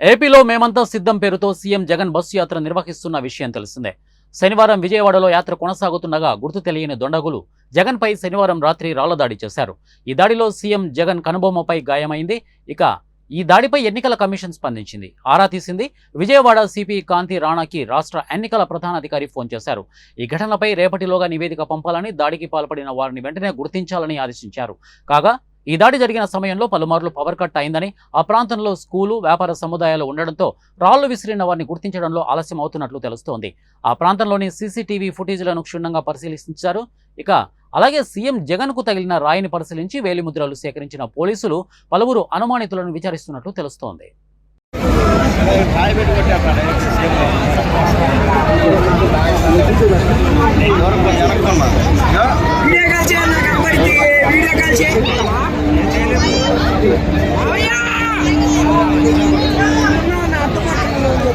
ఏపీలో మేమంతా సిద్ధం పేరుతో సీఎం జగన్ బస్సు యాత్ర నిర్వహిస్తున్న విషయం తెలిసిందే. శనివారం విజయవాడలో యాత్ర కొనసాగుతుండగా గుర్తు తెలియని దొండగులు జగన్పై శనివారం రాత్రి రాళ్ళ దాడి చేశారు. ఈ దాడిలో సీఎం జగన్ కనుబొమ్మపై గాయమైంది. ఇక ఈ దాడిపై ఎన్నికల కమిషన్ స్పందించింది. ఆరా తీసింది. విజయవాడ సిపి కాంతి రాణాకి రాష్ట్ర ఎన్నికల ప్రధానాధికారి ఫోన్ చేశారు. ఈ ఘటనపై రేపటిలోగా నివేదిక పంపాలని దాడికి పాల్పడిన వారిని వెంటనే గుర్తించాలని ఆదేశించారు. కాగా ఈ దాడి జరిగిన సమయంలో పలుమార్లు పవర్ కట్ అయిందని ఆ ప్రాంతంలో స్కూలు వ్యాపార సముదాయాలు ఉండడంతో రాళ్ళు విసిరిన వారిని గుర్తించడంలో ఆలస్యం అవుతున్నట్లు తెలుస్తోంది. ఆ ప్రాంతంలోని సీసీటీవీ ఫుటేజ్లను క్షుణ్ణంగా పరిశీలించారు. ఇక అలాగే సీఎం జగన్కు తగిలిన రాయిని పరిశీలించి వేలిముద్రలు సేకరించిన పోలీసులు పలువురు అనుమానితులను విచారిస్తున్నట్లు తెలుస్తోంది. వీడియో కాల్ చేయాలి నాకు అప్పటికి వీడియో కాల్ చేయి మామయ్య! నా అత్త పక్కన ఉంది.